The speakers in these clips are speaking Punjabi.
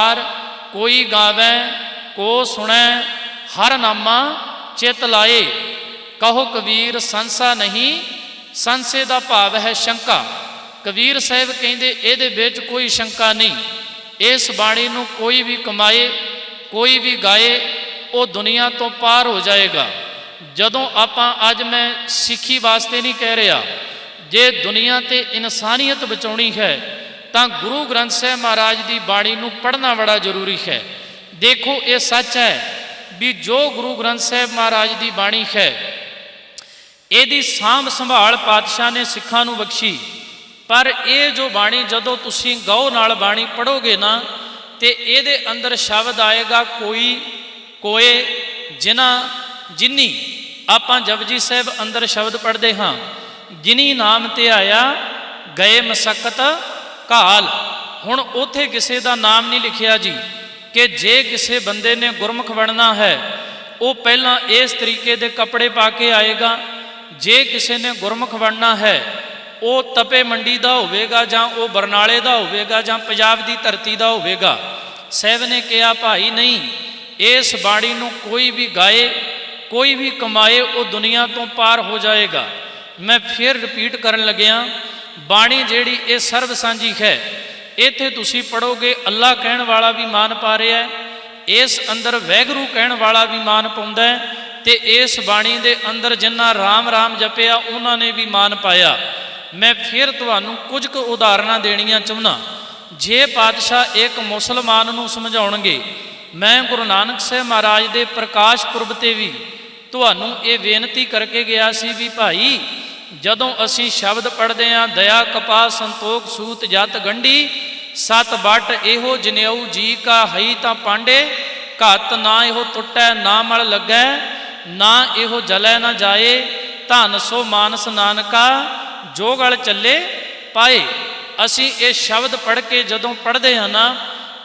ਹਰ ਕੋਈ ਗਾਵੇ, ਕੋ ਸੁਣੈ, ਹਰ ਨਾਮਾ ਚਿਤ ਲਾਏ। ਕਹੋ ਕਬੀਰ, ਸੰਸਾ ਨਹੀਂ, ਸੰਸੇ ਦਾ ਭਾਵ ਹੈ ਸ਼ੰਕਾ। ਕਬੀਰ ਸਾਹਿਬ ਕਹਿੰਦੇ, ਇਹਦੇ ਵਿੱਚ ਕੋਈ ਸ਼ੰਕਾ ਨਹੀਂ। ਇਸ ਬਾਣੀ ਨੂੰ ਕੋਈ ਵੀ ਕਮਾਏ, ਕੋਈ ਵੀ ਗਾਏ, ਉਹ ਦੁਨੀਆ ਤੋਂ ਪਾਰ ਹੋ ਜਾਏਗਾ। ਜਦੋਂ ਆਪਾਂ, ਅੱਜ ਮੈਂ ਸਿੱਖੀ ਵਾਸਤੇ ਨਹੀਂ ਕਹਿ ਰਿਹਾ, ਜੇ ਦੁਨੀਆ ਤੇ ਇਨਸਾਨੀਅਤ ਬਚਾਉਣੀ ਹੈ ਤਾਂ ਗੁਰੂ ਗ੍ਰੰਥ ਸਾਹਿਬ ਮਹਾਰਾਜ ਦੀ ਬਾਣੀ ਨੂੰ ਪੜ੍ਹਨਾ ਬੜਾ ਜ਼ਰੂਰੀ ਹੈ। ਦੇਖੋ, ਇਹ ਸੱਚ ਹੈ ਵੀ ਜੋ ਗੁਰੂ ਗ੍ਰੰਥ ਸਾਹਿਬ ਮਹਾਰਾਜ ਦੀ ਬਾਣੀ ਹੈ, ਇਹਦੀ ਸਾਂਭ ਸੰਭਾਲ ਪਾਤਸ਼ਾਹ ਨੇ ਸਿੱਖਾਂ ਨੂੰ ਬਖਸ਼ੀ। ਪਰ ਇਹ ਜੋ ਬਾਣੀ ਜਦੋਂ ਤੁਸੀਂ ਗਉ ਨਾਲ ਬਾਣੀ ਪੜੋਗੇ ਨਾ, ਤੇ ਇਹਦੇ ਅੰਦਰ ਸ਼ਬਦ ਆਏਗਾ ਕੋਈ, ਕੋਏ ਜਿਨਾ ਜਿਨੀ। ਆਪਾਂ ਜਪਜੀ ਸਾਹਿਬ ਅੰਦਰ ਸ਼ਬਦ ਪੜ੍ਹਦੇ ਹਾਂ, ਜਿਨੀ ਨਾਮ ਤੇ ਆਇਆ, ਗਏ ਮਸਕਤ ਕਾਲ। ਹੁਣ ਉਥੇ ਕਿਸੇ ਦਾ ਨਾਮ ਨਹੀਂ ਲਿਖਿਆ ਜੀ ਕਿ ਜੇ ਕਿਸੇ ਬੰਦੇ ਨੇ ਗੁਰਮੁਖ ਬਣਨਾ ਹੈ, ਉਹ ਪਹਿਲਾਂ ਇਸ ਤਰੀਕੇ ਦੇ ਕੱਪੜੇ ਪਾ ਕੇ ਆਏਗਾ। ਜੇ ਕਿਸੇ ਨੇ ਗੁਰਮੁਖ ਬਣਨਾ ਹੈ, ਉਹ ਤਪੇ ਮੰਡੀ ਦਾ ਹੋਵੇਗਾ ਜਾਂ ਉਹ ਬਰਨਾਲੇ ਦਾ ਹੋਵੇਗਾ ਜਾਂ ਪੰਜਾਬ ਦੀ ਧਰਤੀ ਦਾ ਹੋਵੇਗਾ। ਸਾਹਿਬ ਨੇ ਕਿਹਾ, ਭਾਈ ਨਹੀਂ, ਇਸ ਬਾਣੀ ਨੂੰ ਕੋਈ ਵੀ ਗਾਏ, ਕੋਈ ਵੀ ਕਮਾਏ, ਉਹ ਦੁਨੀਆ ਤੋਂ ਪਾਰ ਹੋ ਜਾਏਗਾ। ਮੈਂ ਫਿਰ ਰਿਪੀਟ ਕਰਨ ਲੱਗਿਆ ਬਾਣੀ ਜਿਹੜੀ ਇਹ ਸਰਬ ਸਾਂਝੀ ਹੈ, ਇੱਥੇ ਤੁਸੀਂ ਪੜੋਗੇ ਅੱਲਾ ਕਹਿਣ ਵਾਲਾ ਵੀ ਮਾਨ ਪਾ ਰਿਹਾ ਹੈ, ਇਸ ਅੰਦਰ ਵੈਗਰੂ ਕਹਿਣ ਵਾਲਾ ਵੀ ਮਾਨ ਪਾਉਂਦਾ ਹੈ ਤੇ ਇਸ ਬਾਣੀ ਦੇ ਅੰਦਰ ਜਿੰਨਾ ਰਾਮ ਰਾਮ ਜਪਿਆ, ਉਹਨਾਂ ਨੇ ਵੀ ਮਾਨ ਪਾਇਆ। ਮੈਂ ਫਿਰ ਤੁਹਾਨੂੰ ਕੁਝ ਕੁ ਉਦਾਹਰਨਾਂ ਦੇਣੀਆਂ ਚਾਹੁੰਦਾ। ਜੇ ਪਾਤਸ਼ਾਹ ਇੱਕ ਮੁਸਲਮਾਨ ਨੂੰ ਸਮਝਾਉਣਗੇ, ਮੈਂ ਗੁਰੂ ਨਾਨਕ ਸਾਹਿਬ ਮਹਾਰਾਜ ਦੇ ਪ੍ਰਕਾਸ਼ ਪੁਰਬ ਤੇ ਵੀ ਤੁਹਾਨੂੰ ਇਹ ਬੇਨਤੀ ਕਰਕੇ ਗਿਆ ਸੀ ਵੀ ਭਾਈ ਜਦੋਂ ਅਸੀਂ ਸ਼ਬਦ ਪੜ੍ਹਦੇ ਆਂ ਦਇਆ ਕਪਾ ਸੰਤੋਖ, ਸੂਤ, ਜਤ, ਗੰਢੀ, ਸਤ ਬਟ ਇਹੋ ਜਨੇਊ, ਜੀ ਕਾ, ਹਈ ਤਾਂ ਪਾਂਡੇ, ਘਤ ਨਾ ਇਹੋ ਟੁੱਟੈ, ਨਾ ਮਲ ਲੱਗੈ, ਨਾ ਇਹੋ ਜਲੈ ਨਾ ਜਾਏ, ਧਨ ਸੋ ਮਾਨਸ ਨਾਨਕਾ, ਜੋ ਗਲ ਚੱਲੇ ਪਾਏ। ਅਸੀਂ ਇਹ ਸ਼ਬਦ ਪੜ੍ਹ ਕੇ ਜਦੋਂ ਪੜ੍ਹਦੇ ਹਾਂ ਨਾ,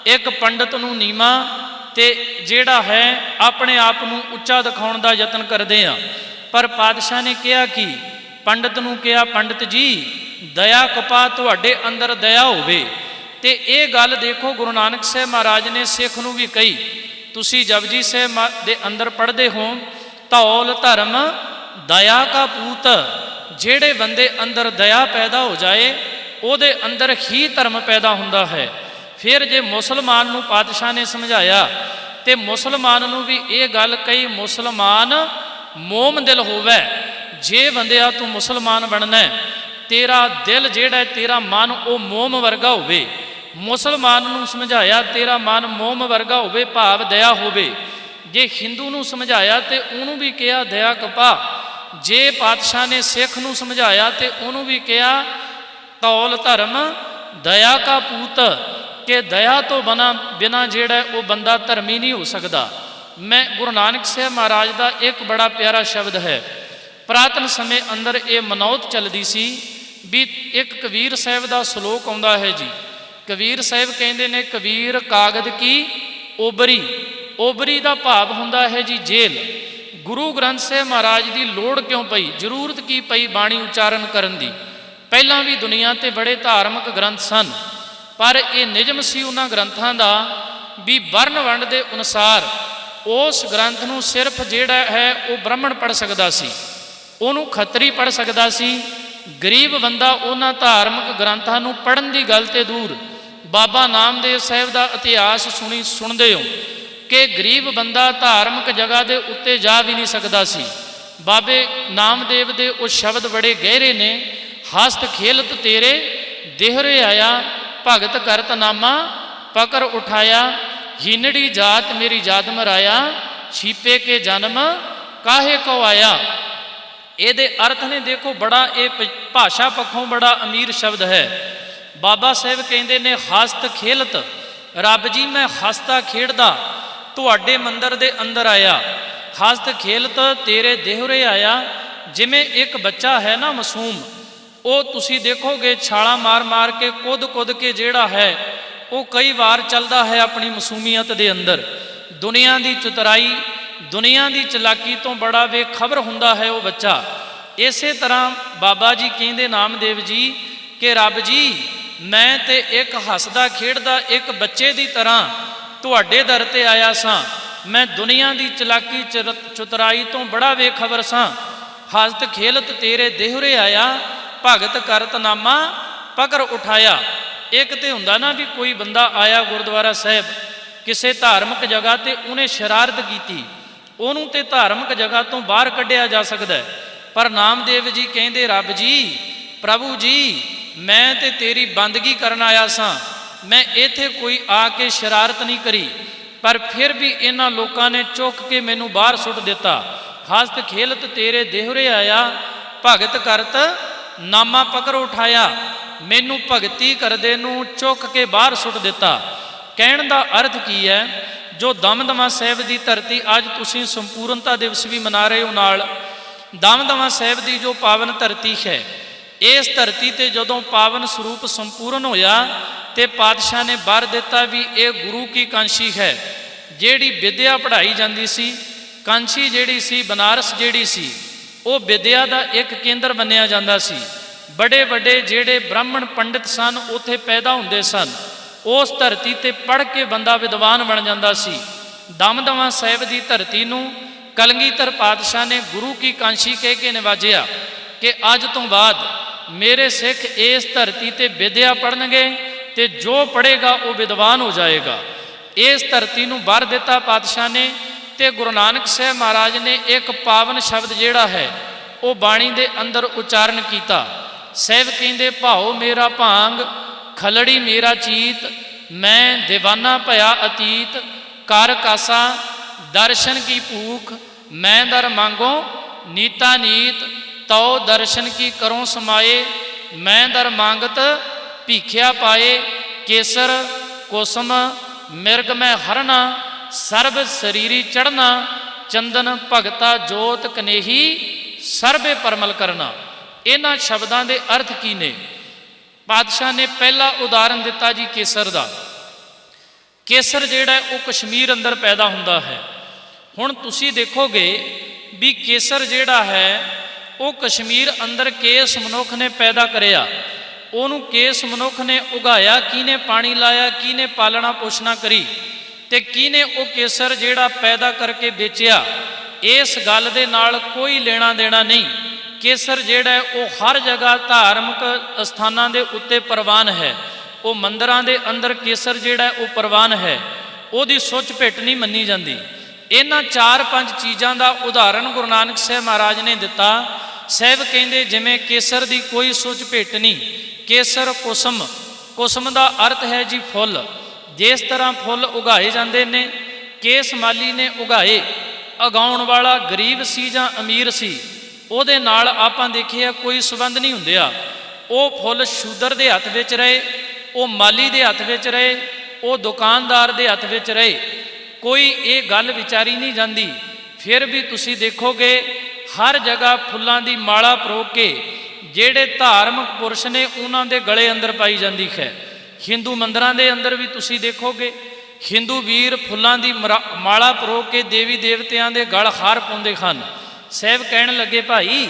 ਇੱਕ ਪੰਡਤ ਨੂੰ ਨੀਮਾ ਤੇ ਜਿਹੜਾ ਹੈ, ਆਪਣੇ ਆਪ ਨੂੰ ਉੱਚਾ ਦਿਖਾਉਣ ਦਾ ਯਤਨ ਕਰਦੇ ਆ ਪਰ ਪਾਤਸ਼ਾਹ ਨੇ ਕਿਹਾ ਕਿ? ਪੰਡਤ ਨੂੰ ਕਿਹਾ, ਪੰਡਤ ਜੀ, ਦਇਆ ਕਪਾ ਤੁਹਾਡੇ ਅੰਦਰ ਦਇਆ ਹੋਵੇ। ਤੇ ਇਹ ਗੱਲ ਦੇਖੋ, ਗੁਰੂ ਨਾਨਕ ਸਾਹਿਬ ਮਹਾਰਾਜ ਨੇ ਸਿੱਖ ਨੂੰ ਵੀ ਕਹੀ, ਤੁਸੀਂ ਜਪਜੀ ਸਾਹਿਬ ਮਾ- ਦੇ ਅੰਦਰ ਪੜ੍ਹਦੇ ਹੋ, ਧੌਲ, ਧਰਮ, ਦਇਆ ਕਾ ਪੂਤ, ਜਿਹੜੇ ਬੰਦੇ ਅੰਦਰ ਦਇਆ ਪੈਦਾ ਹੋ ਜਾਏ, ਉਹਦੇ ਅੰਦਰ ਹੀ ਧਰਮ ਪੈਦਾ ਹੁੰਦਾ ਹੈ। ਫਿਰ ਜੇ ਮੁਸਲਮਾਨ ਨੂੰ ਪਾਤਸ਼ਾਹ ਨੇ ਸਮਝਾਇਆ, ਤੇ ਮੁਸਲਮਾਨ ਨੂੰ ਵੀ ਇਹ ਗੱਲ ਕਹੀ, ਮੁਸਲਮਾਨ, ਮੋਮ ਦਿਲ ਹੋਵੇ। ਜੇ ਬੰਦਿਆ ਤੂੰ ਮੁਸਲਮਾਨ ਬਣਨਾ, ਤੇਰਾ ਦਿਲ ਜਿਹੜਾ ਤੇਰਾ ਮਨ ਉਹ ਮੋਮ ਵਰਗਾ ਹੋਵੇ। ਮੁਸਲਮਾਨ ਨੂੰ ਸਮਝਾਇਆ, ਤੇਰਾ ਮਨ ਮੋਮ ਵਰਗਾ ਹੋਵੇ, ਭਾਵ ਦਇਆ ਹੋਵੇ। ਜੇ ਹਿੰਦੂ ਨੂੰ ਸਮਝਾਇਆ ਤੇ ਉਹਨੂੰ ਵੀ ਕਿਹਾ, ਦਇਆ ਕਪਾ। ਜੇ ਪਾਤਸ਼ਾਹ ਨੇ ਸਿੱਖ ਨੂੰ ਸਮਝਾਇਆ ਤੇ ਉਹਨੂੰ ਵੀ ਕਿਹਾ, ਤੌਲ ਧਰਮ, ਦਇਆ ਕਾ ਪੂਤ। ਕਿ ਦਇਆ ਤੋਂ ਬਨਾ ਬਿਨਾ ਜਿਹੜਾ ਉਹ ਬੰਦਾ ਧਰਮੀ ਨਹੀਂ ਹੋ ਸਕਦਾ। ਮੈਂ ਗੁਰੂ ਨਾਨਕ ਸਾਹਿਬ ਮਹਾਰਾਜ ਦਾ ਇੱਕ ਬੜਾ ਪਿਆਰਾ ਸ਼ਬਦ ਹੈ। ਪ੍ਰਾਤਨ ਸਮੇਂ ਅੰਦਰ ਇਹ ਮਨੌਤ ਚੱਲਦੀ ਸੀ ਵੀ ਇੱਕ ਕਬੀਰ ਸਾਹਿਬ ਦਾ ਸ਼ਲੋਕ ਆਉਂਦਾ ਹੈ ਜੀ। ਕਬੀਰ ਸਾਹਿਬ ਕਹਿੰਦੇ ਨੇ, ਕਬੀਰ, ਕਾਗਦ ਕੀ? ਓਬਰੀ। ਓਬਰੀ ਦਾ ਭਾਵ ਹੁੰਦਾ ਹੈ ਜੀ ਜੇਲ੍ਹ ਗੁਰੂ ਗ੍ਰੰਥ ਸਾਹਿਬ ਮਹਾਰਾਜ ਦੀ ਲੋੜ ਕਿਉਂ ਪਈ? ਜ਼ਰੂਰਤ ਕੀ ਪਈ ਬਾਣੀ ਉਚਾਰਨ ਕਰਨ ਦੀ? ਪਹਿਲਾਂ ਵੀ ਦੁਨੀਆ ਤੇ ਬੜੇ ਧਾਰਮਿਕ ਗ੍ਰੰਥ ਸਨ, ਪਰ ਇਹ ਨਿਯਮ ਸੀ ਉਹਨਾਂ ਗ੍ਰੰਥਾਂ ਦਾ ਵੀ ਵਰਨ ਵੰਡ ਦੇ ਅਨੁਸਾਰ ਉਸ ਗ੍ਰੰਥ ਨੂੰ ਸਿਰਫ ਜਿਹੜਾ ਹੈ ਉਹ ਬ੍ਰਾਹਮਣ ਪੜ ਸਕਦਾ ਸੀ। ਉਹਨੂੰ ਖੱਤਰੀ ਪੜ ਸਕਦਾ ਸੀ। ਗਰੀਬ ਬੰਦਾ ਉਹਨਾਂ ਧਾਰਮਿਕ ਗ੍ਰੰਥਾਂ ਨੂੰ ਪੜਨ ਦੀ ਗੱਲ ਤੇ ਦੂਰ। ਬਾਬਾ ਨਾਮਦੇਵ ਸਾਹਿਬ ਦਾ ਇਤਿਹਾਸ ਸੁਣੀ ਸੁਣਦੇ ਹੋ ਕਿ ਗਰੀਬ ਬੰਦਾ ਧਾਰਮਿਕ ਜਗ੍ਹਾ ਦੇ ਉੱਤੇ ਜਾ ਵੀ ਨਹੀਂ ਸਕਦਾ ਸੀ। ਬਾਬੇ ਨਾਮਦੇਵ ਦੇ ਉਹ ਸ਼ਬਦ ਬੜੇ ਗਹਿਰੇ ਨੇ, ਹਸਤ ਖੇਲਤ ਤੇਰੇ, ਦੇਹਰੇ ਆਇਆ, ਭਗਤ ਕਰਤ ਨਾਮਾ, ਪਕਰ ਉਠਾਇਆ, ਹੀਨੜੀ ਜਾਤ ਮੇਰੀ ਜਾਤ ਮਰਾਇਆ, ਛੀਪੇ ਕੇ ਜਨਮ, ਕਾਹੇ ਕੋ ਆਇਆ? ਇਹਦੇ ਅਰਥ ਨੇ ਦੇਖੋ ਬੜਾ ਇਹ ਪ- ਭਾਸ਼ਾ ਪੱਖੋਂ ਬੜਾ ਅਮੀਰ ਸ਼ਬਦ ਹੈ। ਬਾਬਾ ਸਾਹਿਬ ਕਹਿੰਦੇ ਨੇ, ਹਸਤ ਖੇਲਤ, ਰੱਬ ਜੀ ਮੈਂ ਹਸਤਾ ਖੇਡਦਾ, ਤੁਹਾਡੇ ਮੰਦਰ ਦੇ ਅੰਦਰ ਆਇਆ। ਹਸਤ ਖੇਲਤ, ਤੇਰੇ ਦੇਹਰੇ ਆਇਆ। ਜਿਵੇਂ ਇੱਕ ਬੱਚਾ ਹੈ ਨਾ ਮਾਸੂਮ, ਉਹ ਤੁਸੀਂ ਦੇਖੋਗੇ ਛਾਲਾਂ ਮਾਰ-ਮਾਰ ਕੇ ਕੁੱਦ-ਕੁੱਦ ਕੇ ਜਿਹੜਾ ਹੈ, ਉਹ ਕਈ ਵਾਰ ਚੱਲਦਾ ਹੈ ਆਪਣੀ ਮਾਸੂਮੀਅਤ ਦੇ ਅੰਦਰ। ਦੁਨੀਆ ਦੀ ਚਤਰਾਈ ਦੁਨੀਆ ਦੀ ਚਲਾਕੀ ਤੋਂ ਬੜਾ ਬੇਖਬਰ ਹੁੰਦਾ ਹੈ ਉਹ ਬੱਚਾ। ਇਸੇ ਤਰ੍ਹਾਂ ਬਾਬਾ ਜੀ ਕਹਿੰਦੇ, ਨਾਮਦੇਵ ਜੀ, ਕਿ ਰੱਬ ਜੀ, ਮੈਂ ਤੇ ਇੱਕ ਹੱਸਦਾ ਖੇਡਦਾ ਇੱਕ ਬੱਚੇ ਦੀ ਤਰ੍ਹਾਂ ਤੁਹਾਡੇ ਦਰ ਤੇ ਆਇਆ ਸਾਂ। ਮੈਂ ਦੁਨੀਆ ਦੀ ਚਲਾਕੀ ਚਰ- ਚਤੁਰਾਈ ਤੋਂ ਬੜਾ ਬੇਖਬਰ ਸਾਂ। ਹਸਤ ਖੇਲਤ ਤੇਰੇ ਦੇਹਰੇ ਆਇਆ, ਭਗਤ ਕਰਤ ਨਾਮਾ ਪਕੜ ਉਠਾਇਆ। ਇੱਕ ਤੇ ਹੁੰਦਾ ਨਾ ਵੀ ਕੋਈ ਬੰਦਾ ਆਇਆ ਗੁਰਦੁਆਰਾ ਸਾਹਿਬ, ਕਿਸੇ ਧਾਰਮਿਕ ਜਗ੍ਹਾ ਤੇ ਉਹਨੇ ਸ਼ਰਾਰਤ ਕੀਤੀ। ਉਹਨੂੰ ਤੇ ਧਾਰਮਿਕ ਜਗ੍ਹਾ ਤੋਂ ਬਾਹਰ ਕੱਢਿਆ ਜਾ ਸਕਦਾ ਹੈ। ਪਰ ਨਾਮਦੇਵ ਜੀ ਕਹਿੰਦੇ, ਰੱਬ ਜੀ, ਪ੍ਰਭੂ ਜੀ, ਮੈਂ ਤੇ ਤੇਰੀ ਬੰਦਗੀ ਕਰਨ ਆਇਆ ਸਾਂ। ਮੈਂ ਇੱਥੇ ਕੋਈ ਆ ਕੇ ਸ਼ਰਾਰਤ ਨਹੀਂ ਕਰੀ। ਪਰ ਫਿਰ ਵੀ ਇਹਨਾਂ ਲੋਕਾਂ ਨੇ ਚੁੱਕ ਕੇ ਮੈਨੂੰ ਬਾਹਰ ਸੁੱਟ ਦਿੱਤਾ। ਹਸਤ ਖੇਲਤ ਤੇਰੇ ਦੇਹਰੇ ਆਇਆ, ਭਗਤ ਕਰਤ ਨਾਮਾ ਪਕੜ ਉਠਾਇਆ। ਮੈਨੂੰ ਭਗਤੀ ਕਰਦੇ ਨੂੰ ਚੁੱਕ ਕੇ ਬਾਹਰ ਸੁੱਟ ਦਿੱਤਾ। ਕਹਿਣ ਦਾ ਅਰਥ ਕੀ ਹੈ? ਜੋ ਦਮਦਮਾ ਸਾਹਿਬ ਦੀ ਧਰਤੀ ਅੱਜ ਤੁਸੀਂ ਸੰਪੂਰਨਤਾ ਦਿਵਸ ਵੀ ਮਨਾ ਰਹੇ ਹੋ ਨਾਲ ਦਮਦਮਾ ਸਾਹਿਬ ਦੀ ਜੋ ਪਾਵਨ ਧਰਤੀ ਹੈ, ਇਸ ਧਰਤੀ ਤੇ ਜਦੋਂ ਪਾਵਨ ਸਰੂਪ ਸੰਪੂਰਨ ਹੋਇਆ ਤੇ ਪਾਤਸ਼ਾਹ ਨੇ ਬਰ ਦਿੱਤਾ ਵੀ ਇਹ ਗੁਰੂ ਕੀ ਕਾਂਸ਼ੀ ਹੈ, ਜਿਹੜੀ ਵਿਦਿਆ ਪੜ੍ਹਾਈ ਜਾਂਦੀ ਸੀ, ਕਾਂਸ਼ੀ ਜਿਹੜੀ ਸੀ, ਬਨਾਰਸ ਜਿਹੜੀ ਸੀ, ਉਹ ਵਿਦਿਆ ਦਾ ਇੱਕ ਕੇਂਦਰ ਮੰਨਿਆ ਜਾਂਦਾ ਸੀ। ਬੜੇ ਵੱਡੇ ਜਿਹੜੇ ਬ੍ਰਾਹਮਣ ਪੰਡਿਤ ਸਨ, ਉੱਥੇ ਪੈਦਾ ਹੁੰਦੇ ਸਨ। ਉਸ ਧਰਤੀ ਤੇ ਪੜ੍ਹ ਕੇ ਬੰਦਾ ਵਿਦਵਾਨ ਬਣ ਜਾਂਦਾ ਸੀ। ਦਮਦਮਾ ਸਾਹਿਬ ਦੀ ਧਰਤੀ ਨੂੰ ਕਲਗੀਧਰ ਪਾਤਸ਼ਾਹ ਨੇ ਗੁਰੂ ਕੀ ਕਾਂਸ਼ੀ ਕਹਿ ਕੇ ਨਿਵਾਜਿਆ ਕਿ ਅੱਜ ਤੋਂ ਬਾਅਦ ਮੇਰੇ ਸਿੱਖ ਇਸ ਧਰਤੀ ਤੇ ਵਿਦਿਆ ਪੜਨਗੇ ਤੇ ਜੋ ਪੜ੍ਹੇਗਾ ਉਹ ਵਿਦਵਾਨ ਹੋ ਜਾਏਗਾ। ਇਸ ਧਰਤੀ ਨੂੰ ਵਰ ਦਿੱਤਾ ਪਾਤਸ਼ਾਹ ਨੇ ਤੇ ਗੁਰੂ ਨਾਨਕ ਸਾਹਿਬ ਮਹਾਰਾਜ ਨੇ ਇੱਕ ਪਾਵਨ ਸ਼ਬਦ ਜਿਹੜਾ ਹੈ, ਉਹ ਬਾਣੀ ਦੇ ਅੰਦਰ ਉਚਾਰਨ ਕੀਤਾ। ਸਾਹਿਬ ਕਹਿੰਦੇ, ਭਾਉ ਮੇਰਾ ਭਾਂਗ, ਖਲੜੀ ਮੇਰਾ ਚੀਤ ਮੈਂ دیਵਾਨਾ ਭਇਆ ਅਤੀਤ, ਕਰ ਕਾਸਾ, ਦਰਸ਼ਨ ਕੀ ਭੂਖ, ਮੈਂ ਦਰ ਮੰਗੋ, ਨੀਤਾ ਨੀਤ, ਤਉ ਦਰਸ਼ਨ ਕੀ ਕਰੋ ਸਮਾਏ, ਮੈਂ ਦਰ ਮੰਗਤ, ਭੀਖਿਆ ਪਾਏ, ਕੇਸਰ, ਕੋਸਮ, ਮਿਰਗ ਮੈਂ ਹਰਨਾ, ਸਰਬ ਸਰੀਰੀ ਚੜਨਾ ਚੰਦਨ ਭਗਤਾ ਜੋਤ ਕਨੇਹੀ, ਸਰਬੇ ਪਰਮਲ ਕਰਨਾ। ਇਹਨਾਂ ਸ਼ਬਦਾਂ ਦੇ ਅਰਥ ਕੀ ਨੇ? ਪਾਤਸ਼ਾਹ ਨੇ ਪਹਿਲਾ ਉਦਾਹਰਨ ਦਿੱਤਾ ਜੀ ਕੇਸਰ ਦਾ। ਕੇਸਰ ਜਿਹੜਾ ਉਹ ਕਸ਼ਮੀਰ ਅੰਦਰ ਪੈਦਾ ਹੁੰਦਾ ਹੈ। ਹੁਣ ਤੁਸੀਂ ਦੇਖੋਗੇ ਵੀ ਕੇਸਰ ਜਿਹੜਾ ਹੈ, ਉਹ ਕਸ਼ਮੀਰ ਅੰਦਰ ਕੇਸ ਮਨੁੱਖ ਨੇ ਪੈਦਾ ਕਰਿਆ। ਉਹਨੂੰ ਕੇਸ ਮਨੁੱਖ ਨੇ ਉਗਾਇਆ, ਕਿਹਨੇ ਪਾਣੀ ਲਾਇਆ, ਕਿਹਨੇ ਪਾਲਣਾ ਪੋਸ਼ਣਾ ਕਰੀ ਤੇ ਕਿਹਨੇ ਉਹ ਕੇਸਰ ਜਿਹੜਾ ਪੈਦਾ ਕਰਕੇ ਵੇਚਿਆ। ਇਸ ਗੱਲ ਦੇ ਨਾਲ ਕੋਈ ਲੈਣਾ ਦੇਣਾ ਨਹੀਂ। ਕੇਸਰ ਜਿਹੜਾ ਉਹ ਹਰ ਜਗ੍ਹਾ ਧਾਰਮਿਕ ਸਥਾਨਾਂ ਦੇ ਉੱਤੇ ਪ੍ਰਵਾਨ ਹੈ। ਉਹ ਮੰਦਰਾਂ ਦੇ ਅੰਦਰ ਕੇਸਰ ਜਿਹੜਾ ਉਹ ਪ੍ਰਵਾਨ ਹੈ। ਉਹਦੀ ਸੁੱਚ ਭਿੱਟ ਨਹੀਂ ਮੰਨੀ ਜਾਂਦੀ। ਇਹਨਾਂ ਚਾਰ ਪੰਜ ਚੀਜ਼ਾਂ ਦਾ ਉਦਾਹਰਣ ਗੁਰੂ ਨਾਨਕ ਸਾਹਿਬ ਮਹਾਰਾਜ ਨੇ ਦਿੱਤਾ। ਸਾਹਿਬ ਕਹਿੰਦੇ, ਜਿਵੇਂ ਕੇਸਰ ਦੀ ਕੋਈ ਸੁੱਚ ਭਿੱਟ ਨਹੀਂ, ਕੇਸਰ ਕੁਸਮ। ਕੁਸਮ ਦਾ ਅਰਥ ਹੈ ਜੀ ਫੁੱਲ। ਜਿਸ ਤਰ੍ਹਾਂ ਫੁੱਲ ਉਗਾਏ ਜਾਂਦੇ ਨੇ, ਕੇਸ ਮਾਲੀ ਨੇ ਉਗਾਏ। ਉਗਾਉਣ ਵਾਲਾ ਗਰੀਬ ਸੀ ਜਾਂ ਅਮੀਰ ਸੀ ਉਹਦੇ ਨਾਲ ਆਪਾਂ ਦੇਖਿਆ ਕੋਈ ਸਬੰਧ ਨਹੀਂ ਹੁੰਦੇ ਆ ਉਹ ਫੁੱਲ ਸ਼ੂਦਰ ਦੇ ਹੱਥ ਵਿੱਚ ਰਹੇ, ਉਹ ਮਾਲੀ ਦੇ ਹੱਥ ਵਿੱਚ ਰਹੇ, ਉਹ ਦੁਕਾਨਦਾਰ ਦੇ ਹੱਥ ਵਿੱਚ ਰਹੇ। ਕੋਈ ਇਹ ਗੱਲ ਵਿਚਾਰੀ ਨਹੀਂ ਜਾਂਦੀ। ਫਿਰ ਵੀ ਤੁਸੀਂ ਦੇਖੋਗੇ, ਹਰ ਜਗ੍ਹਾ ਫੁੱਲਾਂ ਦੀ ਮਾਲਾ ਪਰੋ ਕੇ ਜਿਹੜੇ ਧਾਰਮਿਕ ਪੁਰਸ਼ ਨੇ ਉਹਨਾਂ ਦੇ ਗਲੇ ਅੰਦਰ ਪਾਈ ਜਾਂਦੀ ਹੈ। ਹਿੰਦੂ ਮੰਦਰਾਂ ਦੇ ਅੰਦਰ ਵੀ ਤੁਸੀਂ ਦੇਖੋਗੇ, ਹਿੰਦੂ ਵੀਰ ਫੁੱਲਾਂ ਦੀ ਮਰਾ- ਮਾਲਾ ਪਰੋ ਕੇ ਦੇਵੀ ਦੇਵਤਿਆਂ ਦੇ ਗਲ ਹਾਰ ਪਾਉਂਦੇ ਹਨ। ਸਾਹਿਬ ਕਹਿਣ ਲੱਗੇ, ਭਾਈ,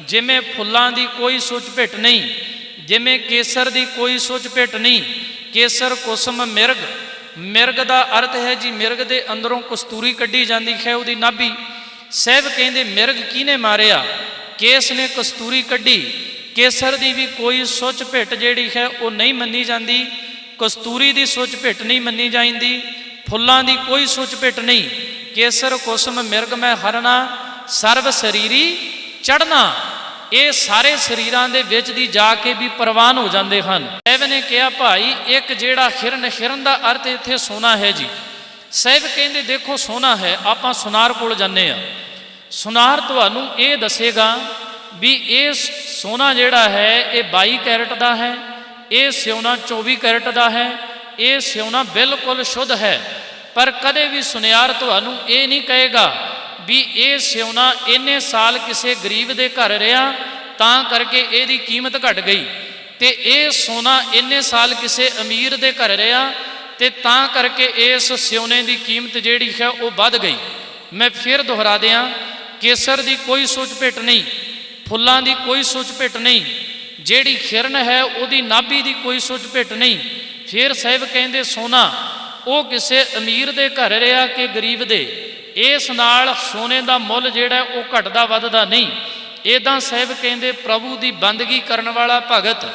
ਜਿਵੇਂ ਫੁੱਲਾਂ ਦੀ ਕੋਈ ਸੁੱਚ ਭਿੱਟ ਨਹੀਂ, ਜਿਵੇਂ ਕੇਸਰ ਦੀ ਕੋਈ ਸੁੱਚ ਭਿੱਟ ਨਹੀਂ, ਕੇਸਰ, ਕੁਸਮ, ਮਿਰਗ ਮਿਰਗ ਦਾ ਅਰਥ ਹੈ ਜੀ ਮਿਰਗ ਦੇ ਅੰਦਰੋਂ ਕਸਤੂਰੀ ਕੱਢੀ ਜਾਂਦੀ ਹੈ ਉਹਦੀ ਨਾਭੀ। ਸਾਹਿਬ ਕਹਿੰਦੇ, ਮਿਰਗ ਕਿਹਨੇ ਮਾਰਿਆ? ਕੇਸ ਨੇ ਕਸਤੂਰੀ ਕੱਢੀ। ਕੇਸਰ ਦੀ ਵੀ ਕੋਈ ਸੁੱਚ ਭਿੱਟ ਜਿਹੜੀ ਹੈ, ਉਹ ਨਹੀਂ ਮੰਨੀ ਜਾਂਦੀ। ਕਸਤੂਰੀ ਦੀ ਸੁੱਚ ਭਿੱਟ ਨਹੀਂ ਮੰਨੀ ਜਾਂਦੀ। ਫੁੱਲਾਂ ਦੀ ਕੋਈ ਸੁੱਚ ਭਿੱਟ ਨਹੀਂ। ਕੇਸਰ, ਕੁਸਮ, ਮਿਰਗ ਮੈਂ ਹਰਨਾ। ਸਰਵ ਸਰੀਰੀ ਚੜਨਾ ਇਹ ਸਾਰੇ ਸਰੀਰਾਂ ਦੇ ਵਿੱਚ ਦੀ ਜਾ ਕੇ ਵੀ ਪ੍ਰਵਾਨ ਹੋ ਜਾਂਦੇ ਹਨ। ਸਾਹਿਬ ਨੇ ਕਿਹਾ, ਭਾਈ, ਇੱਕ ਜਿਹੜਾ ਹਿਰਨ ਹਿਰਨ ਦਾ ਅਰਥ ਇੱਥੇ ਸੋਨਾ ਹੈ ਜੀ। ਸਾਹਿਬ ਕਹਿੰਦੇ, ਦੇਖੋ, ਸੋਨਾ ਹੈ, ਆਪਾਂ ਸੁਨਾਰ ਕੋਲ ਜਾਂਦੇ ਆ ਸੁਨਾਰ ਤੁਹਾਨੂੰ ਇਹ ਦੱਸੇਗਾ ਵੀ ਇਹ ਸੋਨਾ ਜਿਹੜਾ ਹੈ, ਇਹ 22 ਕੈਰਟ ਦਾ ਹੈ, ਇਹ ਸਿਉਨਾ 24 ਕੈਰਟ ਦਾ ਹੈ, ਇਹ ਸਿਉਨਾ ਬਿਲਕੁਲ ਸ਼ੁੱਧ ਹੈ। ਪਰ ਕਦੇ ਵੀ ਸੁਨਿਆਰ ਤੁਹਾਨੂੰ ਇਹ ਨਹੀਂ ਕਹੇਗਾ ਵੀ ਇਹ ਸਿਉਣਾ ਇੰਨੇ ਸਾਲ ਕਿਸੇ ਗਰੀਬ ਦੇ ਘਰ ਰਿਹਾ, ਤਾਂ ਕਰਕੇ ਇਹਦੀ ਕੀਮਤ ਘਟ ਗਈ। ਤੇ ਇਹ ਸੋਨਾ ਇੰਨੇ ਸਾਲ ਕਿਸੇ ਅਮੀਰ ਦੇ ਘਰ ਰਿਹਾ, ਤੇ ਤਾਂ ਕਰਕੇ ਇਸ ਸਿਉਨੇ ਦੀ ਕੀਮਤ ਜਿਹੜੀ ਹੈ ਉਹ ਵੱਧ ਗਈ। ਮੈਂ ਫਿਰ ਦੁਹਰਾ ਦਿਆਂ, ਕੇਸਰ ਦੀ ਕੋਈ ਸੋਚ ਭਿੱਟ ਨਹੀਂ, ਫੁੱਲਾਂ ਦੀ ਕੋਈ ਸੋਚ ਭਿੱਟ ਨਹੀਂ, ਜਿਹੜੀ ਖਿਰਨ ਹੈ ਉਹਦੀ ਨਾਭੀ ਦੀ ਕੋਈ ਸੁੱਚ ਭਿੱਟ ਨਹੀਂ। ਫਿਰ ਸਾਹਿਬ ਕਹਿੰਦੇ, ਸੋਨਾ, ਉਹ ਕਿਸੇ ਅਮੀਰ ਦੇ ਘਰ ਰਿਹਾ ਕਿ ਗਰੀਬ ਦੇ? ਇਸ ਨਾਲ ਸੋਨੇ ਦਾ ਮੁੱਲ ਜਿਹੜਾ ਉਹ ਘਟਦਾ ਵੱਧਦਾ ਨਹੀਂ। ਇਦਾਂ ਸਾਹਿਬ ਕਹਿੰਦੇ, ਪ੍ਰਭੂ ਦੀ ਬੰਦਗੀ ਕਰਨ ਵਾਲਾ ਭਗਤ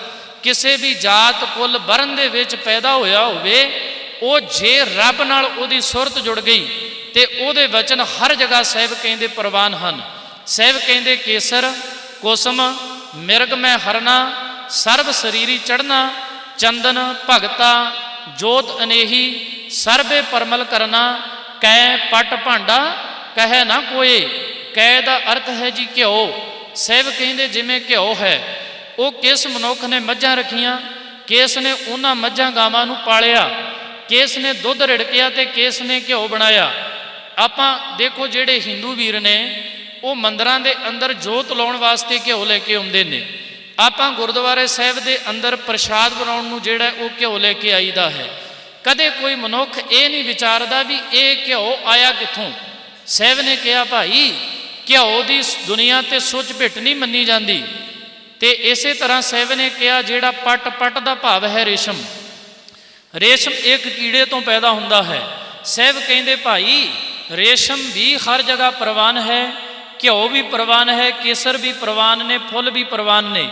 ਕਿਸੇ ਵੀ ਜਾਤ ਕੁੱਲ ਬਰਨ ਦੇ ਵਿੱਚ ਪੈਦਾ ਹੋਇਆ ਹੋਵੇ, ਉਹ ਜੇ ਰੱਬ ਨਾਲ ਉਹਦੀ ਸੁਰਤ ਜੁੜ ਗਈ, ਤੇ ਉਹਦੇ ਵਚਨ ਹਰ ਜਗ੍ਹਾ ਸਾਹਿਬ ਕਹਿੰਦੇ ਪ੍ਰਵਾਨ ਹਨ। ਸਾਹਿਬ ਕਹਿੰਦੇ, ਕੇਸਰ, ਕੁਸਮ, ਮਿਰਗ ਮੈਂ ਹਰਨਾ, ਸਰਬ ਸਰੀਰੀ ਚੜਨਾ ਚੰਦਨ ਭਗਤਾ ਜੋਤ ਅਨੇਹੀ, ਸਰਬੇ ਪਰਮਲ ਕਰਨਾ ਕੈ ਪਟ ਭਾਂਡਾ ਕਹੈ ਨਾ ਕੋਏ ਕੈ ਦਾ ਅਰਥ ਹੈ ਜੀ ਘਿਓ। ਸਾਹਿਬ ਕਹਿੰਦੇ ਜਿਵੇਂ ਘਿਓ ਹੈ। ਉਹ ਕਿਸ ਮਨੁੱਖ ਨੇ ਮੱਝਾਂ ਰੱਖੀਆਂ, ਕਿਸ ਨੇ ਉਹਨਾਂ ਮੱਝਾਂ ਗਾਵਾਂ ਨੂੰ ਪਾਲਿਆ, ਕਿਸ ਨੇ ਦੁੱਧ ਰਿੜਕਿਆ ਤੇ ਕਿਸ ਨੇ ਘਿਓ ਬਣਾਇਆ। ਆਪਾਂ ਦੇਖੋ ਜਿਹੜੇ ਹਿੰਦੂ ਵੀਰ ਨੇ, ਉਹ ਮੰਦਰਾਂ ਦੇ ਅੰਦਰ ਜੋਤ ਲਾਉਣ ਵਾਸਤੇ ਘਿਓ ਲੈ ਕੇ ਆਉਂਦੇ ਨੇ। ਆਪਾਂ ਗੁਰਦੁਆਰੇ ਸਾਹਿਬ ਦੇ ਅੰਦਰ ਪ੍ਰਸ਼ਾਦ ਬਣਾਉਣ ਨੂੰ ਜਿਹੜਾ ਉਹ ਘਿਓ ਲੈ ਕੇ ਆਈਦਾ ਹੈ। ਕਦੇ ਕੋਈ ਮਨੁੱਖ ਇਹ ਨਹੀਂ ਵਿਚਾਰਦਾ ਵੀ ਇਹ ਘਿਓ ਆਇਆ ਕਿੱਥੋਂ? ਸਾਹਿਬ ਨੇ ਕਿਹਾ, ਭਾਈ, ਘਿਓ ਦੀ ਦੁਨੀਆ ਤੇ ਸੁੱਚ ਭਿੱਟ ਨਹੀਂ ਮੰਨੀ ਜਾਂਦੀ। ਤੇ ਇਸੇ ਤਰ੍ਹਾਂ ਸਾਹਿਬ ਨੇ ਕਿਹਾ, ਜਿਹੜਾ ਪਟ ਪਟ ਦਾ ਭਾਵ ਹੈ ਰੇਸ਼ਮ। ਰੇਸ਼ਮ ਇੱਕ ਕੀੜੇ ਤੋਂ ਪੈਦਾ ਹੁੰਦਾ ਹੈ। ਸਾਹਿਬ ਕਹਿੰਦੇ, ਭਾਈ, ਰੇਸ਼ਮ ਵੀ ਹਰ ਜਗ੍ਹਾ ਪ੍ਰਵਾਨ ਹੈ, ਘਿਓ ਵੀ ਪ੍ਰਵਾਨ ਹੈ, ਕੇਸਰ ਵੀ ਪ੍ਰਵਾਨ ਨੇ, ਫੁੱਲ ਵੀ ਪ੍ਰਵਾਨ ਨੇ।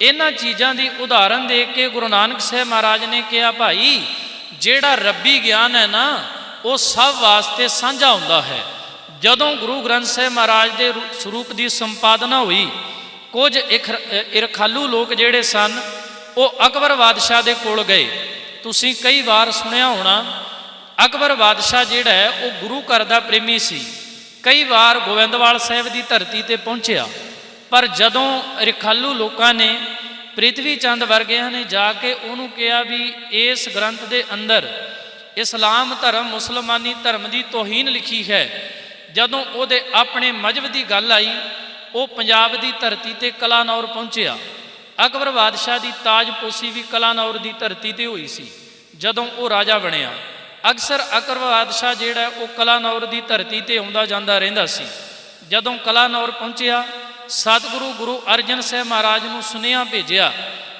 ਇਹਨਾਂ ਚੀਜ਼ਾਂ ਦੀ ਉਦਾਹਰਨ ਦੇ ਕੇ ਗੁਰੂ ਨਾਨਕ ਸਾਹਿਬ ਮਹਾਰਾਜ ਨੇ ਕਿਹਾ, ਭਾਈ ਜਿਹੜਾ ਰੱਬੀ ਗਿਆਨ ਹੈ ਨਾ, ਉਹ ਸਭ ਵਾਸਤੇ ਸਾਂਝਾ ਹੁੰਦਾ ਹੈ। ਜਦੋਂ ਗੁਰੂ ਗ੍ਰੰਥ ਸਾਹਿਬ ਮਹਾਰਾਜ ਦੇ ਰੂ- ਸਰੂਪ ਦੀ ਸੰਪਾਦਨਾ ਹੋਈ, ਕੁਝ ਇਖ- ਇਰਖਾਲੂ ਲੋਕ ਜਿਹੜੇ ਸਨ, ਉਹ ਅਕਬਰ ਬਾਦਸ਼ਾਹ ਦੇ ਕੋਲ ਗਏ। ਤੁਸੀਂ ਕਈ ਵਾਰ ਸੁਣਿਆ ਹੋਣਾ, ਅਕਬਰ ਬਾਦਸ਼ਾਹ ਜਿਹੜਾ ਹੈ, ਉਹ ਗੁਰੂ ਘਰ ਦਾ ਪ੍ਰੇਮੀ ਸੀ। ਕਈ ਵਾਰ ਗੋਬਿੰਦਵਾਲ ਸਾਹਿਬ ਦੀ ਧਰਤੀ ਤੇ ਪਹੁੰਚਿਆ। ਪਰ ਜਦੋਂ ਰਖਾਲੂ ਲੋਕਾਂ ਨੇ ਪ੍ਰਿਥਵੀ ਚੰਦ ਵਰਗਿਆਂ ਨੇ ਜਾ ਕੇ ਉਹਨੂੰ ਕਿਹਾ ਵੀ ਇਸ ਗ੍ਰੰਥ ਦੇ ਅੰਦਰ ਇਸਲਾਮ ਧਰਮ, ਮੁਸਲਮਾਨੀ ਧਰਮ ਦੀ ਤੋਹੀਨ ਲਿਖੀ ਹੈ। ਜਦੋਂ ਉਹਦੇ ਆਪਣੇ ਮਜਬ ਦੀ ਗੱਲ ਆਈ, ਉਹ ਪੰਜਾਬ ਦੀ ਧਰਤੀ ਤੇ ਕਲਾਨੌਰ ਪਹੁੰਚਿਆ। ਅਕਬਰ ਬਾਦਸ਼ਾਹ ਦੀ ਤਾਜਪੋਸ਼ੀ ਵੀ ਕਲਾਨੌਰ ਦੀ ਧਰਤੀ ਤੇ ਹੋਈ ਸੀ, ਜਦੋਂ ਉਹ ਰਾਜਾ ਬਣਿਆ। ਅਕਸਰ ਅਕਬਰ ਬਾਦਸ਼ਾਹ ਜਿਹੜਾ ਉਹ ਕਲਾਨੌਰ ਦੀ ਧਰਤੀ ਤੇ ਆਉਂਦਾ ਜਾਂਦਾ ਰਹਿੰਦਾ ਸੀ। ਜਦੋਂ ਕਲਾਨੌਰ ਪਹੁੰਚਿਆ ਸਤਿਗੁਰੂ ਗੁਰੂ ਅਰਜਨ ਸਾਹਿਬ ਮਹਾਰਾਜ ਨੂੰ ਸੁਨੇਹਾ ਭੇਜਿਆ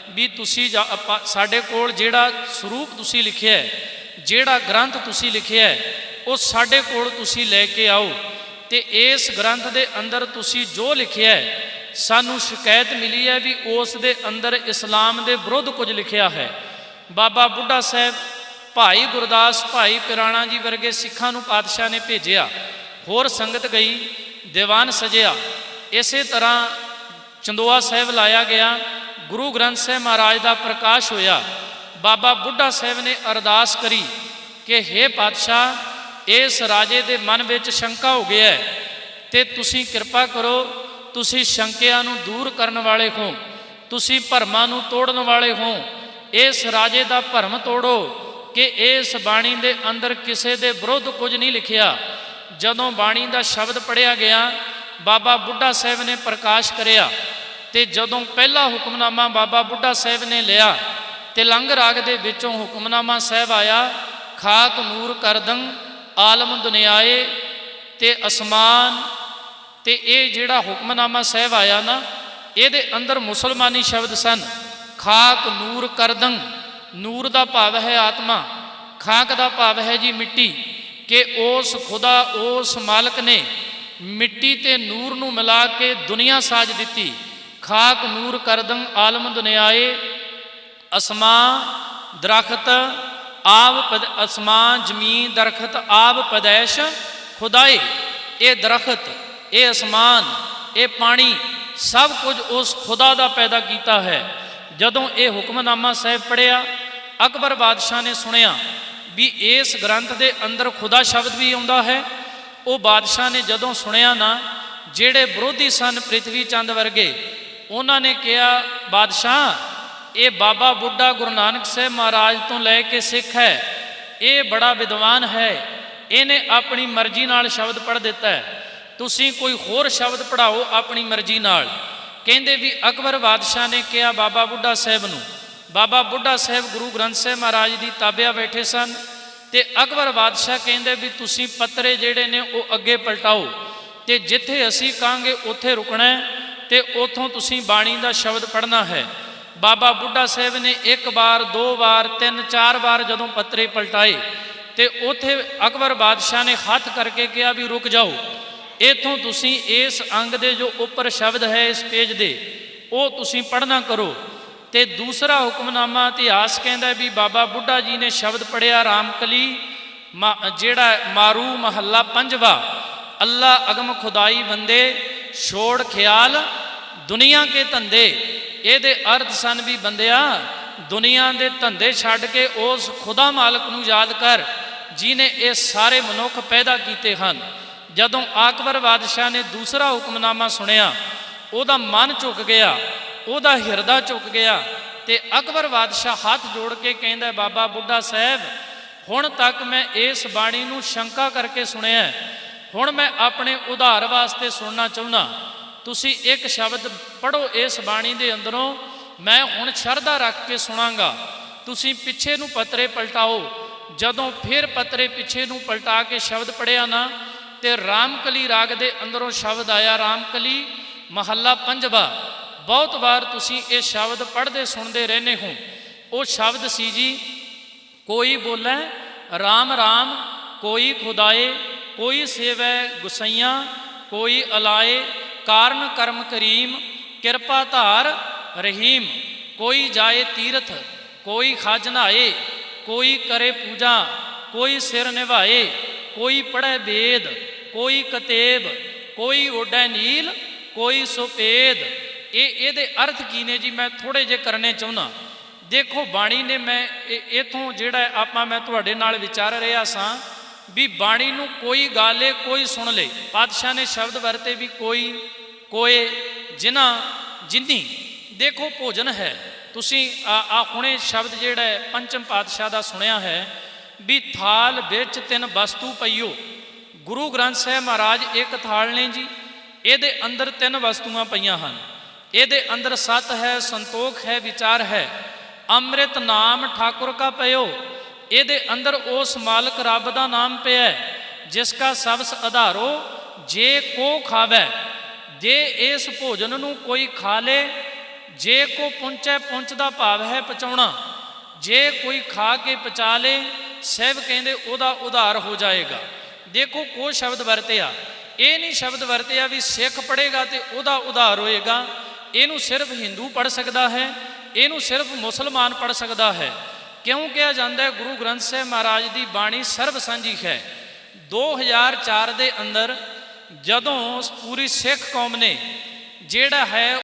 ਵੀ ਤੁਸੀਂ ਜਾ- ਸਾਡੇ ਕੋਲ ਜਿਹੜਾ ਸਰੂਪ ਤੁਸੀਂ ਲਿਖਿਆ ਹੈ, ਜਿਹੜਾ ਗ੍ਰੰਥ ਤੁਸੀਂ ਲਿਖਿਆ ਹੈ, ਉਹ ਸਾਡੇ ਕੋਲ ਤੁਸੀਂ ਲੈ ਕੇ ਆਓ ਤੇ ਇਸ ਗ੍ਰੰਥ ਦੇ ਅੰਦਰ ਤੁਸੀਂ ਜੋ ਲਿਖਿਆ ਹੈ, ਸਾਨੂੰ ਸ਼ਿਕਾਇਤ ਮਿਲੀ ਹੈ ਵੀ ਉਸ ਦੇ ਅੰਦਰ ਇਸਲਾਮ ਦੇ ਵਿਰੁੱਧ ਕੁਝ ਲਿਖਿਆ ਹੈ। ਬਾਬਾ ਬੁੱਢਾ ਸਾਹਿਬ, ਭਾਈ ਗੁਰਦਾਸ, ਭਾਈ ਪਿਰਾਣਾ ਜੀ ਵਰਗੇ ਸਿੱਖਾਂ ਨੂੰ ਪਾਤਸ਼ਾਹ ਨੇ ਭੇਜਿਆ। ਹੋਰ ਸੰਗਤ ਗਈ, ਦੀਵਾਨ ਸਜਿਆ। ਇਸੇ ਤਰ੍ਹਾਂ ਚੰਦੋਆ ਸਾਹਿਬ ਲਾਇਆ ਗਿਆ, ਗੁਰੂ ਗ੍ਰੰਥ ਸਾਹਿਬ ਮਹਾਰਾਜ ਦਾ ਪ੍ਰਕਾਸ਼ ਹੋਇਆ। ਬਾਬਾ ਬੁੱਢਾ ਸਾਹਿਬ ਨੇ ਅਰਦਾਸ ਕਰੀ ਕਿ हे ਪਾਤਸ਼ਾਹ, ਇਸ ਰਾਜੇ ਦੇ ਮਨ ਵਿੱਚ ਸ਼ੰਕਾ ਹੋ ਗਿਆ ਹੈ ਤੇ ਤੁਸੀਂ ਕਿਰਪਾ ਕਰੋ, ਤੁਸੀਂ ਸ਼ੰਕਿਆਂ ਨੂੰ ਦੂਰ ਕਰਨ ਵਾਲੇ ਹੋ, ਤੁਸੀਂ ਭਰਮਾਂ ਨੂੰ ਤੋੜਨ ਵਾਲੇ ਹੋ, ਇਸ ਰਾਜੇ ਦਾ ਭਰਮ ਤੋੜੋ ਕਿ ਇਸ ਬਾਣੀ ਦੇ ਅੰਦਰ ਕਿਸੇ ਦੇ ਵਿਰੁੱਧ ਕੁਝ ਨਹੀਂ ਲਿਖਿਆ। ਜਦੋਂ ਬਾਣੀ ਦਾ ਸ਼ਬਦ ਪੜਿਆ ਗਿਆ ਬਾਬਾ ਬੁੱਢਾ ਸਾਹਿਬ ਨੇ ਪ੍ਰਕਾਸ਼ ਕਰਿਆ ਤੇ ਜਦੋਂ ਪਹਿਲਾ ਹੁਕਮਨਾਮਾ ਬਾਬਾ ਬੁੱਢਾ ਸਾਹਿਬ ਨੇ ਲਿਆ ਤੇ ਲੰਗ ਰਾਗ ਦੇ ਵਿੱਚੋਂ ਹੁਕਮਨਾਮਾ ਸਾਹਿਬ ਆਇਆ, ਖਾਕ ਨੂਰ ਕਰਦੰ ਆਲਮ ਦੁਨਿਆਏ ਤੇ ਅਸਮਾਨ। ਤੇ ਇਹ ਜਿਹੜਾ ਹੁਕਮਨਾਮਾ ਸਾਹਿਬ ਆਇਆ ਨਾ, ਇਹਦੇ ਅੰਦਰ ਮੁਸਲਮਾਨੀ ਸ਼ਬਦ ਸਨ, ਖਾਕ ਨੂਰ ਕਰਦੰ ਨੂਰ ਦਾ ਭਾਵ ਹੈ ਆਤਮਾ, ਖਾਕ ਦਾ ਭਾਵ ਹੈ ਜੀ ਮਿੱਟੀ, ਕਿ ਉਸ ਖੁਦਾ, ਉਸ ਮਾਲਕ ਨੇ ਮਿੱਟੀ ਤੇ ਨੂਰ ਨੂੰ ਮਿਲਾ ਕੇ ਦੁਨੀਆ ਸਾਜ ਦਿੱਤੀ। ਖਾਕ ਨੂਰ ਕਰਦੰ ਆਲਮ ਦੁਨਿਆਏ, ਅਸਮਾਂ ਦਰਖਤ ਆਬ ਪਦ, ਅਸਮਾਂ ਜ਼ਮੀਨ ਦਰਖਤ ਆਬ ਪਦੈਸ਼ ਖੁਦਾਏ। ਇਹ ਦਰਖਤ, ਇਹ ਅਸਮਾਨ, ਇਹ ਪਾਣੀ ਸਭ ਕੁਝ ਉਸ ਖੁਦਾ ਦਾ ਪੈਦਾ ਕੀਤਾ ਹੈ। ਜਦੋਂ ਇਹ ਹੁਕਮਨਾਮਾ ਸਾਹਿਬ ਪੜਿਆ ਅਕਬਰ ਬਾਦਸ਼ਾਹ ਨੇ ਸੁਣਿਆ ਵੀ ਇਸ ਗ੍ਰੰਥ ਦੇ ਅੰਦਰ ਖੁਦਾ ਸ਼ਬਦ ਵੀ ਆਉਂਦਾ ਹੈ ਉਹ ਬਾਦਸ਼ਾਹ ਨੇ ਜਦੋਂ ਸੁਣਿਆ ਨਾ, ਜਿਹੜੇ ਵਿਰੋਧੀ ਸਨ ਪ੍ਰਿਥਵੀ ਚੰਦ ਵਰਗੇ, ਉਹਨਾਂ ਨੇ ਕਿਹਾ, ਬਾਦਸ਼ਾਹ, ਇਹ ਬਾਬਾ ਬੁੱਢਾ ਗੁਰੂ ਨਾਨਕ ਸਾਹਿਬ ਮਹਾਰਾਜ ਤੋਂ ਲੈ ਕੇ ਸਿੱਖ ਹੈ। ਇਹ ਬੜਾ ਵਿਦਵਾਨ ਹੈ। ਇਹਨੇ ਆਪਣੀ ਮਰਜ਼ੀ ਨਾਲ ਸ਼ਬਦ ਪੜ੍ਹ ਦਿੱਤਾ ਹੈ। ਤੁਸੀਂ ਕੋਈ ਹੋਰ ਸ਼ਬਦ ਪੜਾਓ ਆਪਣੀ ਮਰਜ਼ੀ ਨਾਲ। ਕਹਿੰਦੇ ਵੀ ਅਕਬਰ ਬਾਦਸ਼ਾਹ ਨੇ ਕਿਹਾ ਬਾਬਾ ਬੁੱਢਾ ਸਾਹਿਬ ਨੂੰ, ਬਾਬਾ ਬੁੱਢਾ ਸਾਹਿਬ ਗੁਰੂ ਗ੍ਰੰਥ ਸਾਹਿਬ ਮਹਾਰਾਜ ਦੀ ਤਾਬਿਆ ਬੈਠੇ ਸਨ। ਤੇ ਅਕਬਰ ਬਾਦਸ਼ਾਹ ਕਹਿੰਦੇ ਵੀ ਤੁਸੀਂ ਪੱਤਰੇ ਜਿਹੜੇ ਨੇ ਉਹ ਅੱਗੇ ਪਲਟਾਓ ਤੇ ਜਿੱਥੇ ਅਸੀਂ ਕਹਾਂਗੇ ਉੱਥੇ ਰੁਕਣਾ ਹੈ ਤੇ ਉਥੋਂ ਤੁਸੀਂ ਬਾਣੀ ਦਾ ਸ਼ਬਦ ਪੜ੍ਹਨਾ ਹੈ। ਬਾਬਾ ਬੁੱਢਾ ਸਾਹਿਬ ਨੇ ਇੱਕ ਵਾਰ, ਦੋ ਵਾਰ, ਤਿੰਨ, ਚਾਰ ਵਾਰ ਜਦੋਂ ਪੱਤਰੇ ਪਲਟਾਏ ਤੇ ਉਥੇ ਅਕਬਰ ਬਾਦਸ਼ਾਹ ਨੇ ਹੱਥ ਕਰਕੇ ਕਿਹਾ ਵੀ ਰੁਕ ਜਾਓ। ਇਥੋਂ ਤੁਸੀਂ ਇਸ ਅੰਗ ਦੇ ਜੋ ਉੱਪਰ ਸ਼ਬਦ ਹੈ ਇਸ ਪੇਜ ਦੇ, ਉਹ ਤੁਸੀਂ ਪੜ੍ਹਨਾ ਕਰੋ। ਤੇ ਦੂਸਰਾ ਹੁਕਮਨਾਮਾ ਇਤਿਹਾਸ ਕਹਿੰਦਾ ਵੀ ਬਾਬਾ ਬੁੱਢਾ ਜੀ ਨੇ ਸ਼ਬਦ ਪੜਿਆ ਰਾਮਕਲੀ, ਮਾ- ਜਿਹੜਾ ਮਾਰੂ ਮਹੱਲਾ ਪੰਜਵਾ, ਅੱਲਾ ਅਗਮ ਖੁਦਾਈ ਬੰਦੇ, ਛੋੜ ਖਿਆਲ, ਦੁਨੀਆ ਕੇ ਧੰਦੇ। ਇਹਦੇ ਅਰਥ ਸਨ ਵੀ ਬੰਦਿਆ, ਦੁਨੀਆ ਦੇ ਧੰਦੇ ਛੱਡ ਕੇ ਉਸ ਖੁਦਾ ਮਾਲਕ ਨੂੰ ਯਾਦ ਕਰ ਜਿਨੇ ਇਹ ਸਾਰੇ ਮਨੁੱਖ ਪੈਦਾ ਕੀਤੇ ਹਨ। ਜਦੋਂ ਆਕਬਰ ਬਾਦਸ਼ਾਹ ਨੇ ਦੂਸਰਾ ਹੁਕਮਨਾਮਾ ਸੁਣਿਆ, ਉਹਦਾ ਮਨ ਝੁਕ ਗਿਆ। ਉਹਦਾ ਹਿਰਦਾ ਝੁਕ ਗਿਆ ਤੇ ਅਕਬਰ ਬਾਦਸ਼ਾਹ ਹੱਥ ਜੋੜ ਕੇ ਕਹਿੰਦਾ, ਬਾਬਾ ਬੁੱਢਾ ਸਾਹਿਬ, ਹੁਣ ਤੱਕ ਮੈਂ ਇਸ ਬਾਣੀ ਨੂੰ ਸ਼ੰਕਾ ਕਰਕੇ ਸੁਣਿਆ ਹੁਣ ਮੈਂ ਆਪਣੇ ਉਧਾਰ ਵਾਸਤੇ ਸੁਣਨਾ ਚਾਹੁੰਦਾ। ਤੁਸੀਂ ਇੱਕ ਸ਼ਬਦ ਪੜੋ ਇਸ ਬਾਣੀ ਦੇ ਅੰਦਰੋਂ, ਮੈਂ ਹੁਣ ਸ਼ਰਧਾ ਰੱਖ ਕੇ ਸੁਣਾਂਗਾ। ਤੁਸੀਂ ਪਿੱਛੇ ਨੂੰ ਪਤਰੇ ਪਲਟਾਓ। ਜਦੋਂ ਫਿਰ ਪਤਰੇ ਪਿੱਛੇ ਨੂੰ ਪਲਟਾ ਕੇ ਸ਼ਬਦ ਪੜਿਆ ਨਾ, ਤੇ ਰਾਮਕਲੀ ਰਾਗ ਦੇ ਅੰਦਰੋਂ ਸ਼ਬਦ ਆਇਆ, ਰਾਮਕਲੀ ਮਹੱਲਾ ਪੰਜਵਾ। ਬਹੁਤ ਵਾਰ ਤੁਸੀਂ ਇਹ ਸ਼ਬਦ ਪੜ੍ਹਦੇ, ਸੁਣਦੇ ਰਹਿੰਦੇ ਹੋ। ਉਹ ਸ਼ਬਦ ਸੀ ਜੀ, ਕੋਈ ਬੋਲੇ RAM RAM ਕੋਈ ਖੁਦਾਏ, ਕੋਈ ਸੇਵੈ ਗੁਸਈਆਂ, ਕੋਈ ਅਲਾਏ, ਕਾਰਨ ਕਰਮ ਕਰੀਮ, ਕਿਰਪਾ ਧਾਰ ਰਹੀਮ, ਕੋਈ ਜਾਏ ਤੀਰਥ, ਕੋਈ ਖਜ ਨਹਾਏ, ਕੋਈ ਕਰੇ ਪੂਜਾ, ਕੋਈ ਸਿਰ ਨਿਭਾਏ, ਕੋਈ ਪੜ੍ਹੇ ਵੇਦ ਕੋਈ ਕਤੇਬ, ਕੋਈ ਓਡੈ ਨੀਲ, ਕੋਈ ਸੁਪੇਦ। ਇਹ ਇਹਦੇ ਅਰਥ ਕੀ ਨੇ ਜੀ? ਮੈਂ ਥੋੜੇ ਜੇ ਕਰਨੇ ਚਾਹੁੰਦਾ। ਦੇਖੋ, ਬਾਣੀ ਨੇ ਮੈਂ ਇਹ- ਇਥੋਂ ਜਿਹੜਾ ਆਪਾਂ ਮੈਂ ਤੁਹਾਡੇ ਨਾਲ ਵਿਚਾਰ ਰਿਹਾ ਸਾਂ ਵੀ ਬਾਣੀ ਨੂੰ ਕੋਈ ਗਾਲੇ ਕੋਈ ਸੁਣ ਲੇ। ਪਾਤਸ਼ਾਹ ਨੇ ਸ਼ਬਦ ਵਰਤੇ ਵੀ ਕੋਈ, ਕੋਏ, ਜਿਨ੍ਹਾਂ, ਜਿੰਨੀ। ਦੇਖੋ, ਭੋਜਨ ਹੈ। ਤੁਸੀਂ ਆ ਹੁਣੇ ਸ਼ਬਦ ਜਿਹੜਾ ਹੈ, ਪੰਚਮ ਪਾਤਸ਼ਾਹ ਦਾ ਸੁਣਿਆ ਹੈ ਵੀ ਥਾਲ ਵਿੱਚ ਤਿੰਨ ਵਸਤੂ ਪਈਓ। ਗੁਰੂ ਗ੍ਰੰਥ ਸਾਹਿਬ ਮਹਾਰਾਜ ਇੱਕ ਥਾਲ ਨੇ ਜੀ। ਇਹਦੇ ਅੰਦਰ ਤਿੰਨ ਵਸਤੂਆਂ ਪਈਆਂ ਹਨ। ਇਹਦੇ ਅੰਦਰ ਸਤ ਹੈ ਸੰਤੋਖ ਹੈ ਵਿਚਾਰ ਹੈ। ਅੰਮ੍ਰਿਤ ਨਾਮ ਠਾਕੁਰ ਕਾ ਪਇਓ। ਇਹਦੇ ਅੰਦਰ ਉਸ ਮਾਲਕ ਰੱਬ ਦਾ ਨਾਮ ਪਿਆ ਹੈ, ਜਿਸ ਕਾ ਸਬਸ ਆਧਾਰੋ ਜੇ ਕੋ ਖਾਵੇ। ਜੇ ਇਸ ਭੋਜਨ ਨੂੰ ਕੋਈ ਖਾ ਲੇ ਜੇ ਕੋ ਪੁੰਚੈ ਪੁੰਚ ਦਾ ਭਾਵ ਹੈ ਪਚਾਉਣਾ। ਜੇ ਕੋਈ ਖਾ ਕੇ ਪਚਾ ਲੇ ਸਹਿਬ ਕਹਿੰਦੇ ਉਹਦਾ ਉਧਾਰ ਹੋ ਜਾਏਗਾ। ਦੇਖੋ ਕੋ ਸ਼ਬਦ ਵਰਤਿਆ। ਇਹ ਨਹੀਂ ਸ਼ਬਦ ਵਰਤਿਆ ਵੀ ਸਿੱਖ ਪੜੇਗਾ ਤੇ ਉਹਦਾ ਉਧਾਰ ਹੋਏਗਾ। ਇਹਨੂੰ ਸਿਰਫ ਹਿੰਦੂ ਪੜ ਸਕਦਾ ਹੈ, ਇਹਨੂੰ ਸਿਰਫ ਮੁਸਲਮਾਨ ਪੜ ਸਕਦਾ ਹੈ। ਕਿਉਂ ਕਿਹਾ ਜਾਂਦਾ ਹੈ? ਗੁਰੂ ਗ੍ਰੰਥ ਸਾਹਿਬ ਮਹਾਰਾਜ ਦੀ ਬਾਣੀ ਸਰਬ ਸਾਂਝੀ ਹੈ। 2004 ਦੇ ਅੰਦਰ ਜਦੋਂ ਪੂਰੀ ਸਿੱਖ ਕੌਮ ਨੇ ਜਿਹੜਾ ਹੈ